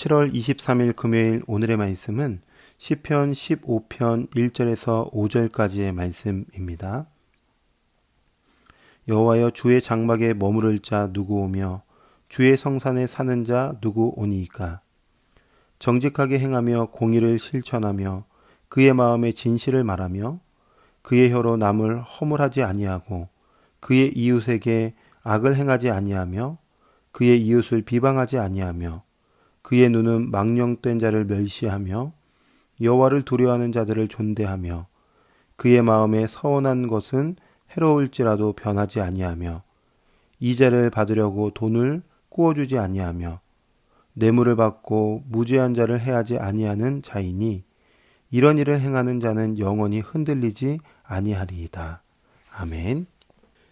7월 23일 금요일 오늘의 말씀은 시편 15편 1절에서 5절까지의 말씀입니다. 여호와여 주의 장막에 머무를 자 누구 오며 주의 성산에 사는 자 누구 오니이까 정직하게 행하며 공의를 실천하며 그의 마음에 진실을 말하며 그의 혀로 남을 허물하지 아니하고 그의 이웃에게 악을 행하지 아니하며 그의 이웃을 비방하지 아니하며 그의 눈은 망령된 자를 멸시하며 여호와를 두려워하는 자들을 존대하며 그의 마음에 서운한 것은 해로울지라도 변하지 아니하며 이자를 받으려고 돈을 꾸어주지 아니하며 뇌물을 받고 무죄한 자를 해하지 아니하는 자이니 이런 일을 행하는 자는 영원히 흔들리지 아니하리이다. 아멘.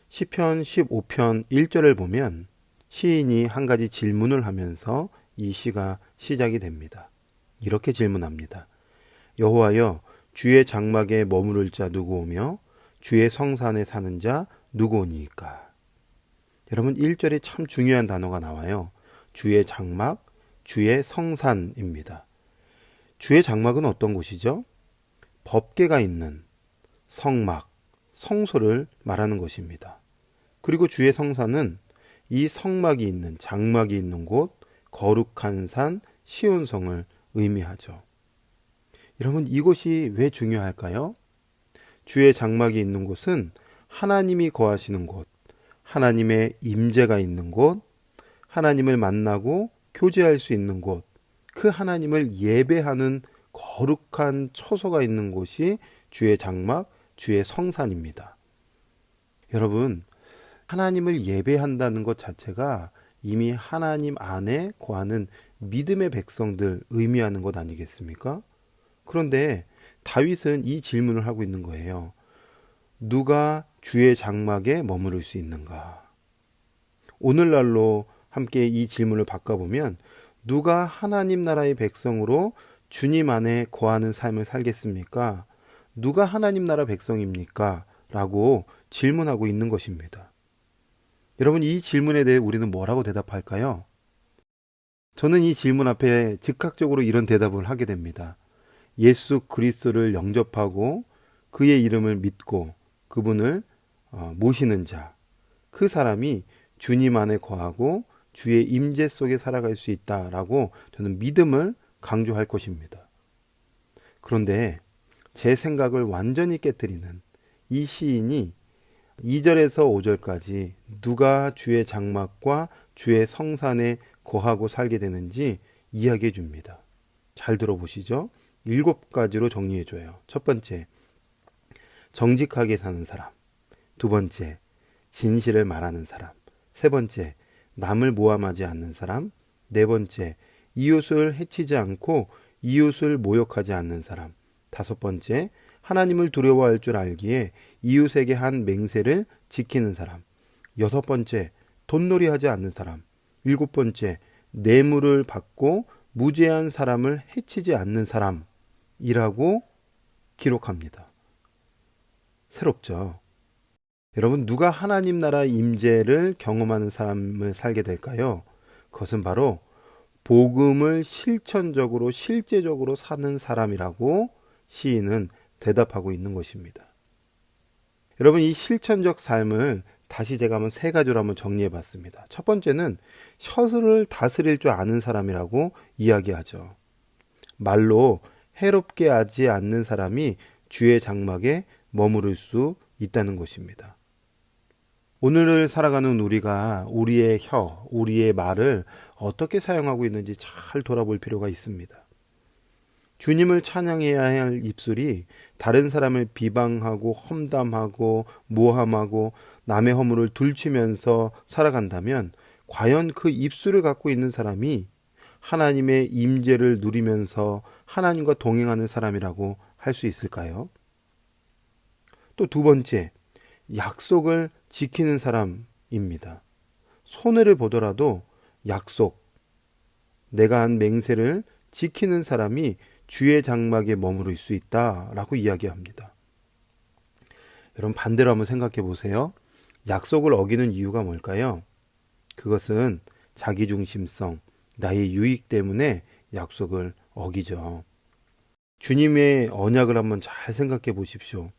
시편 15편 1절을 보면 시인이 한 가지 질문을 하면서 이 시가 시작이 됩니다. 이렇게 질문합니다. 여호와여 주의 장막에 머무를 자 누구 오며 주의 성산에 사는 자 누구 오니까? 여러분 1절에 참 중요한 단어가 나와요. 주의 장막, 주의 성산입니다. 주의 장막은 어떤 곳이죠? 법계가 있는 성막, 성소를 말하는 것입니다. 그리고 주의 성산은 이 성막이 있는 장막이 있는 곳, 거룩한 산, 시온성을 의미하죠. 여러분 이곳이 왜 중요할까요? 주의 장막이 있는 곳은 하나님이 거하시는 곳, 하나님의 임재가 있는 곳, 하나님을 만나고 교제할 수 있는 곳, 그 하나님을 예배하는 거룩한 처소가 있는 곳이 주의 장막, 주의 성산입니다. 여러분, 하나님을 예배한다는 것 자체가 이미 하나님 안에 거하는 믿음의 백성들 의미하는 것 아니겠습니까? 그런데 다윗은 이 질문을 하고 있는 거예요. 누가 주의 장막에 머무를 수 있는가? 오늘날로 함께 이 질문을 바꿔보면 누가 하나님 나라의 백성으로 주님 안에 거하는 삶을 살겠습니까? 누가 하나님 나라 백성입니까? 라고 질문하고 있는 것입니다. 여러분, 이 질문에 대해 우리는 뭐라고 대답할까요? 저는 이 질문 앞에 즉각적으로 이런 대답을 하게 됩니다. 예수 그리스도를 영접하고 그의 이름을 믿고 그분을 어, 모시는 자, 그 사람이 주님 안에 거하고 주의 임재 속에 살아갈 수 있다라고 저는 믿음을 강조할 것입니다. 그런데 제 생각을 완전히 깨뜨리는 이 시인이 2절에서 5절까지 누가 주의 장막과 주의 성산에 거하고 살게 되는지 이야기해 줍니다. 잘 들어보시죠. 일곱 가지로 정리해 줘요. 첫 번째, 정직하게 사는 사람. 두 번째, 진실을 말하는 사람. 세 번째, 남을 모함하지 않는 사람. 네 번째, 이웃을 해치지 않고 이웃을 모욕하지 않는 사람. 다섯 번째, 하나님을 두려워할 줄 알기에 이웃에게 한 맹세를 지키는 사람. 여섯 번째, 돈놀이 하지 않는 사람. 일곱 번째, 뇌물을 받고 무죄한 사람을 해치지 않는 사람이라고 기록합니다. 새롭죠? 여러분, 누가 하나님 나라 임재를 경험하는 사람을 살게 될까요? 그것은 바로 복음을 실천적으로, 실제적으로 사는 사람이라고 시인은 대답하고 있는 것입니다. 여러분, 이 실천적 삶을 다시 제가 한번 세 가지로 한번 정리해 봤습니다. 첫 번째는 셔스를 다스릴 줄 아는 사람이라고 이야기하죠. 말로 해롭게 하지 않는 사람이 주의 장막에 머무를 수 있다는 것입니다. 오늘을 살아가는 우리가 우리의 혀, 우리의 말을 어떻게 사용하고 있는지 잘 돌아볼 필요가 있습니다. 주님을 찬양해야 할 입술이 다른 사람을 비방하고 험담하고 모함하고 남의 허물을 둘치면서 살아간다면 과연 그 입술을 갖고 있는 사람이 하나님의 임재를 누리면서 하나님과 동행하는 사람이라고 할 수 있을까요? 또 두 번째, 약속을 지키는 사람입니다. 손해를 보더라도 약속, 내가 한 맹세를 지키는 사람이 주의 장막에 머무를 수 있다라고 이야기합니다. 여러분 반대로 한번 생각해 보세요. 약속을 어기는 이유가 뭘까요? 그것은 자기중심성, 나의 유익 때문에 약속을 어기죠. 주님의 언약을 한번 잘 생각해 보십시오.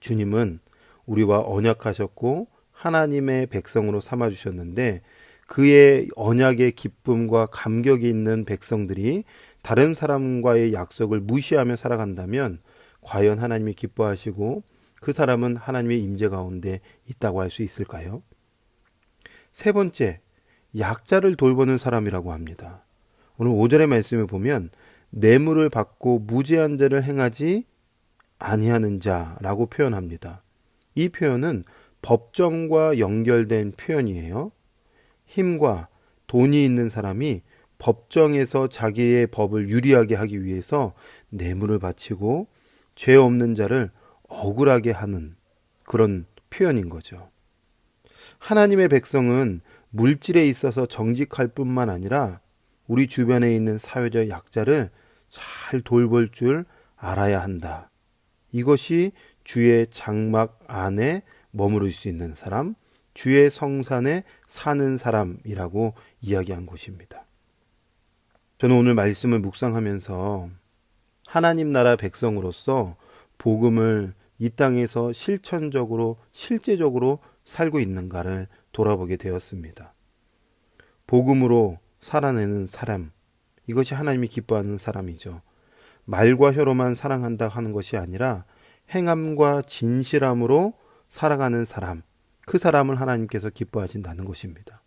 주님은 우리와 언약하셨고 하나님의 백성으로 삼아 주셨는데 그의 언약의 기쁨과 감격이 있는 백성들이 다른 사람과의 약속을 무시하며 살아간다면 과연 하나님이 기뻐하시고 그 사람은 하나님의 임재 가운데 있다고 할 수 있을까요? 세 번째, 약자를 돌보는 사람이라고 합니다. 오늘 5절의 말씀을 보면 뇌물을 받고 무죄한 죄를 행하지 아니하는 자라고 표현합니다. 이 표현은 법정과 연결된 표현이에요. 힘과 돈이 있는 사람이 법정에서 자기의 법을 유리하게 하기 위해서 뇌물을 바치고 죄 없는 자를 억울하게 하는 그런 표현인 거죠. 하나님의 백성은 물질에 있어서 정직할 뿐만 아니라 우리 주변에 있는 사회적 약자를 잘 돌볼 줄 알아야 한다. 이것이 주의 장막 안에 머무를 수 있는 사람, 주의 성산에 사는 사람이라고 이야기한 것입니다. 저는 오늘 말씀을 묵상하면서 하나님 나라 백성으로서 복음을 이 땅에서 실천적으로 실제적으로 살고 있는가를 돌아보게 되었습니다. 복음으로 살아내는 사람, 이것이 하나님이 기뻐하는 사람이죠. 말과 혀로만 사랑한다 하는 것이 아니라 행함과 진실함으로 살아가는 사람, 그 사람을 하나님께서 기뻐하신다는 것입니다.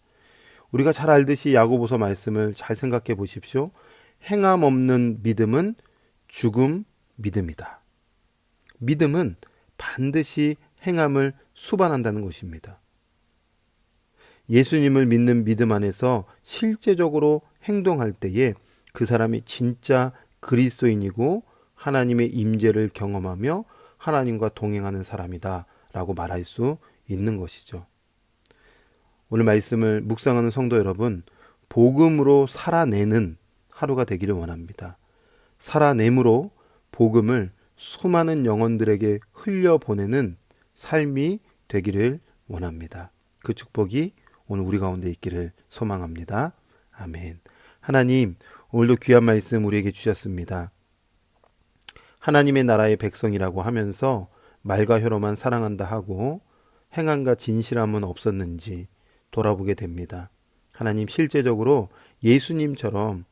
우리가 잘 알듯이 야고보서 말씀을 잘 생각해 보십시오. 행함 없는 믿음은 죽음 믿음이다. 믿음은 반드시 행함을 수반한다는 것입니다. 예수님을 믿는 믿음 안에서 실제적으로 행동할 때에 그 사람이 진짜 그리스도인이고 하나님의 임재를 경험하며 하나님과 동행하는 사람이다라고 말할 수 있는 것이죠. 오늘 말씀을 묵상하는 성도 여러분, 복음으로 살아내는 하루가 되기를 원합니다. 살아내므로 복음을 수많은 영혼들에게 흘려보내는 삶이 되기를 원합니다. 그 축복이 오늘 우리 가운데 있기를 소망합니다. 아멘. 하나님, 오늘도 귀한 말씀 우리에게 주셨습니다. 하나님의 나라의 백성이라고 하면서 말과 혀로만 사랑한다 하고 행함과 진실함은 없었는지 돌아보게 됩니다. 하나님 실제적으로 예수님처럼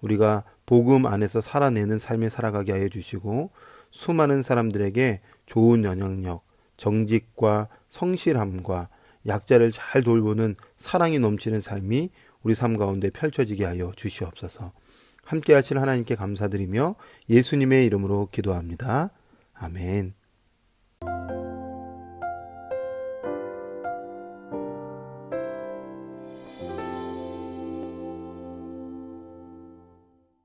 우리가 복음 안에서 살아내는 삶을 살아가게 하여 주시고 수많은 사람들에게 좋은 영향력, 정직과 성실함과 약자를 잘 돌보는 사랑이 넘치는 삶이 우리 삶 가운데 펼쳐지게 하여 주시옵소서. 함께 하실 하나님께 감사드리며 예수님의 이름으로 기도합니다. 아멘.